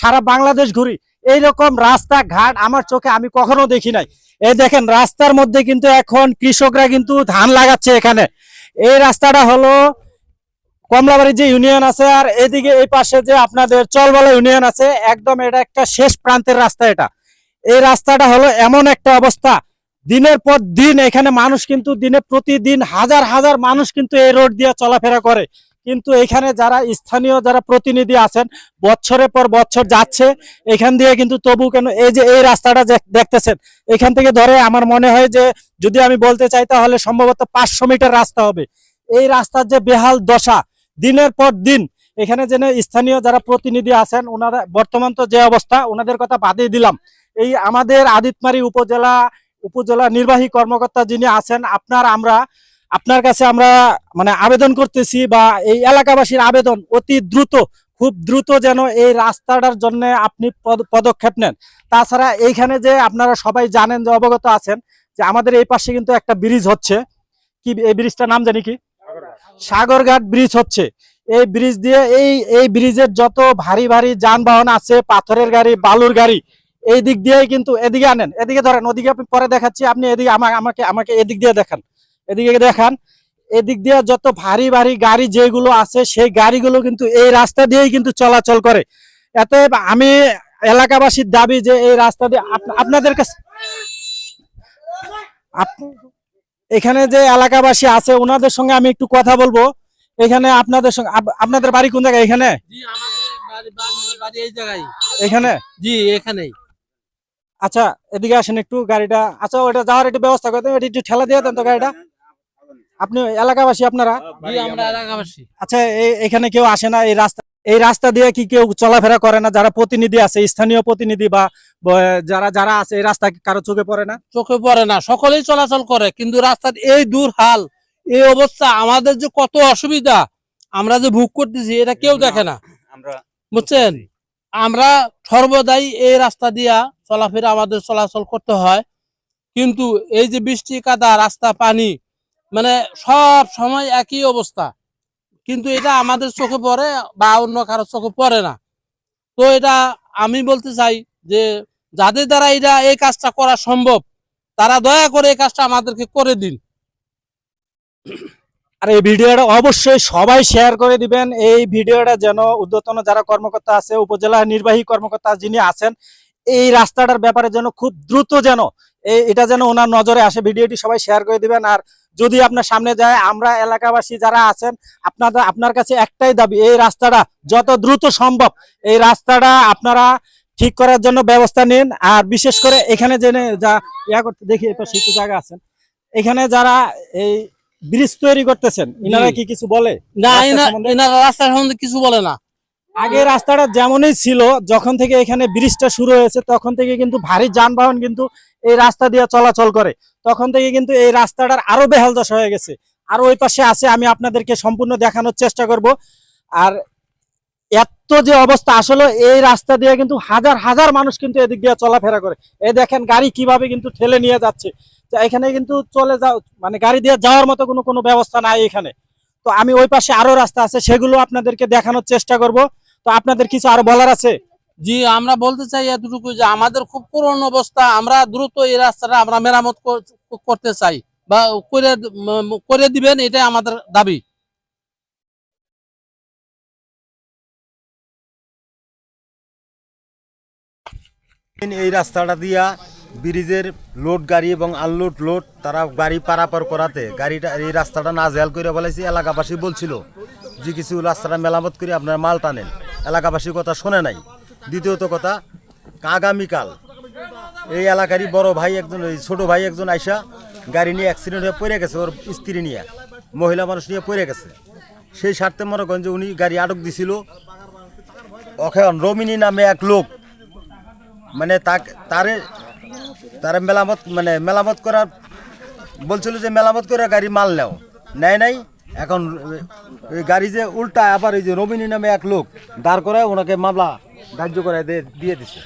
সারা বাংলাদেশ ঘুরি। এইরকম রাস্তা ঘাট আমার চোখে আমি কখনো দেখি নাই। এই দেখেন, রাস্তার মধ্যে কিন্তু এখন কৃষকরা কিন্তু ধান লাগাচ্ছে এখানে। এই রাস্তাটা হলো কমলাবাড়ি যে ইউনিয়ন আছে আর এদিকে এই পাশে যে আপনাদের চলবালা ইউনিয়ন আছে, একদম এটা একটা শেষ প্রান্তের রাস্তা এটা। এই রাস্তাটা হলো এমন একটা অবস্থা। দিনের পর দিন এখানে মানুষ কিন্তু দিনে প্রতিদিন হাজার হাজার মানুষ কিন্তু এই রোড দিয়ে চলাফেরা করে। কিন্তু এখানে যারা স্থানীয় যারা প্রতিনিধি আছেন বছরের পর বছর যাচ্ছে, এখান দিয়ে কিন্তু তবু কেন এই যে এই রাস্তাটা দেখতেছেন, এখান থেকে ধরে আমার মনে হয় যে যদি আমি বলতে চাই তাহলে সম্ভবত পাঁচশো মিটার রাস্তা হবে। এই রাস্তার যে বেহাল দশা, দিনের পর দিন, এখানে যেন স্থানীয় যারা প্রতিনিধি আছেন, ওনারা বর্তমান তো যে অবস্থা, ওনাদের কথা বাদই দিলাম। এই আমাদের আদিতমারি উপজেলা উপজেলা নির্বাহী কর্মকর্তা যিনি আছেন, আপনার আমরা আপনার কাছে আমরা মানে আবেদন করতেছি বা এই এলাকাবাসীর আবেদন অতি দ্রুত, খুব দ্রুত যেন এই রাস্তাটার জন্য আপনি পদ- পদক্ষেপ নেন। তাছাড়া এইখানে যে আপনারা সবাই জানেন যে, অবগত আছেন যে আমাদের এই পাশে কিন্তু একটা ব্রিজ হচ্ছে। কি, এই ব্রিজটার নাম জানি কি? সাগরঘাট ব্রিজ হচ্ছে। এই ব্রিজ দিয়ে এই এই ব্রিজের যত ভারী ভারী যানবাহন আছে, পাথরের গাড়ি, বালুর গাড়ি, এই দিক দিয়েই কিন্তু এদিকে আনেন। এদিকে ধরেন, ওদিকে আপনি পরে দেখাচ্ছি, আপনি এদিকে আমাকে আমাকে এদিক দিয়ে দেখান। এদিকে দেখান এদিক দিয়ে যত ভারী ভারী গাড়ি যেগুলো আছে সেই গাড়িগুলো কিন্তু এই রাস্তা দিয়েই কিন্তু চলাচল করে। এতে আমি এলাকাবাসীর দাবি যে এই রাস্তা দিয়ে আপনাদের কাছে এখানে যে এলাকাবাসী আছে ওনাদের সঙ্গে আমি একটু কথা বলব। এখানে আপনাদের সঙ্গে আপ- আপনাদের বাড়ি কোন জায়গায়? এখানে? এখানে? জি এখানেই। আচ্ছা এদিকে আসেন একটু গাড়িটা। আচ্ছা ওটা যাওয়ার একটু ব্যবস্থা করে দেন, একটু ঠেলা দিয়ে দেন তো গাড়িটা। আপনি এলাকাবাসী আপনারা? আমরা এলাকাবাসী। আচ্ছা এই- এখানে কেউ আসে না এই রাস্তা এই রাস্তা দিয়ে কি কেউ চলাফেরা করে না? যারা প্রতিনিধি আছে স্থানীয় প্রতিনিধি বা যারা যারা আছে এই রাস্তা কি কারও চোখে পড়ে না? চোখে পড়ে না। সকলেই চলাচল করে কিন্তু রাস্তার এই দূর হাল এই অবস্থা আমাদের যে কত অসুবিধা আমরা যে ভোগ করতেছি এটা কেউ দেখে না। আমরা বুঝছেন? আমরা সর্বদাই এই রাস্তা দিয়া চলাফেরা আমাদের চলাচল করতে হয়। কিন্তু এই যে বৃষ্টি কাদা রাস্তা পানি মানে সব সময় একই অবস্থা। কিন্তু এটা আমাদের চোখে পড়ে বা অন্য কারও চোখে পড়ে না। তো এটা আমি বলতে চাই যে, যাদের দ্বারা এটা এই কাজটা করা সম্ভব, তারা দয়া করে এই কাজটা আমাদেরকে করে দিন। আর এই ভিডিওটা অবশ্যই সবাই শেয়ার করে দিবেন। এই ভিডিওটা যেন উদ্যতন যারা কর্মকর্তা আছে, উপজেলা নির্বাহী কর্মকর্তা যিনি আছেন, এই রাস্তাটার ব্যাপারে যেন খুব দ্রুত যেন এটা যেন ওনার নজরে আসে। ভিডিওটি সবাই শেয়ার করে দিবেন। আর যদি আপনার সামনে যায় আমরা এলাকাবাসী যারা আছেন আপনাদের আপনার কাছে একটাই দাবি এই রাস্তাটা যত দ্রুত সম্ভব এই রাস্তাটা আপনারা ঠিক করার জন্য ব্যবস্থা নিন। আর বিশেষ করে এখানে জেনে যা ইয়া করতে দেখি এটা শিল্প জায়গা আছেন এখানে যারা এই ব্রিজ তৈরি করতেছেন ইনারা কি কিছু বলে? না এনারা রাস্তার সম্বন্ধে কিছু বলে না। আগে রাস্তাটা যেমনই ছিল, যখন থেকে এখানে ব্রিজটা শুরু হয়েছে, তখন থেকে কিন্তু ভারী যানবাহন কিন্তু এই রাস্তা দিয়ে চলাচল করে। তখন থেকে কিন্তু এই রাস্তাটার আরও বেহাল দশা হয়ে গেছে। আর ওই পাশে আছে, আমি আপনাদেরকে সম্পূর্ণ দেখানোর চেষ্টা করব। আর এত যে অবস্থা, আসলে এই রাস্তা দিয়ে কিন্তু হাজার হাজার মানুষ কিন্তু এদিক দিয়ে চলাফেরা করে। এই দেখেন গাড়ি কীভাবে কিন্তু ঠেলে নিয়ে যাচ্ছে। এখানে কিন্তু চলে যাও মানে গাড়ি দিয়ে যাওয়ার মতো কোনো কোনো ব্যবস্থা নাই এখানে। তো আমি ওই পাশে আরও রাস্তা আছে, সেগুলো আপনাদেরকে দেখানোর চেষ্টা করব। তো আপনাদের কিছু আরও বলার আছে? জি আমরা বলতে চাই এতটুকু যে আমাদের খুব করুণ অবস্থা। আমরা দ্রুত এই রাস্তাটা আমরা মেরামত করতে চাই বা করে করে দিবেন এটাই আমাদের দাবি। এই রাস্তাটা দিয়া ব্রিজের লোড গাড়ি এবং আনলোড লোড তারা গাড়ি পারাপার করাতে গাড়িটা এই রাস্তাটা না জেল করে বলেছি এলাকাবাসী বলছিল যে কিছু রাস্তাটা মেরামত করে আপনার মাল টানেন। এলাকাবাসীর কথা শোনে নাই। দ্বিতীয়ত কথা, আগামীকাল এই এলাকারই বড় ভাই একজন ওই ছোট ভাই একজন আইসা গাড়ি নিয়ে অ্যাক্সিডেন্ট হয়ে পড়ে গেছে, ওর স্ত্রী নিয়ে, মহিলা মানুষ নিয়ে পড়ে গেছে। সেই স্বার্থে মনে করেন যে উনি গাড়ি আটক দিছিল। এখন রমিনী নামে এক লোক মানে তাকে, তারে তারে মেলামত মানে মেলামত করার, বলছিল যে মেলামত করে গাড়ি মাল নেও। নেয় নাই এখন গাড়ি যে উল্টা আবার ওই যে রবিনী নামে এক লোক দাঁড় করায় ওনাকে মামলা ধার্য করে দিয়ে দিয়ে দিছে।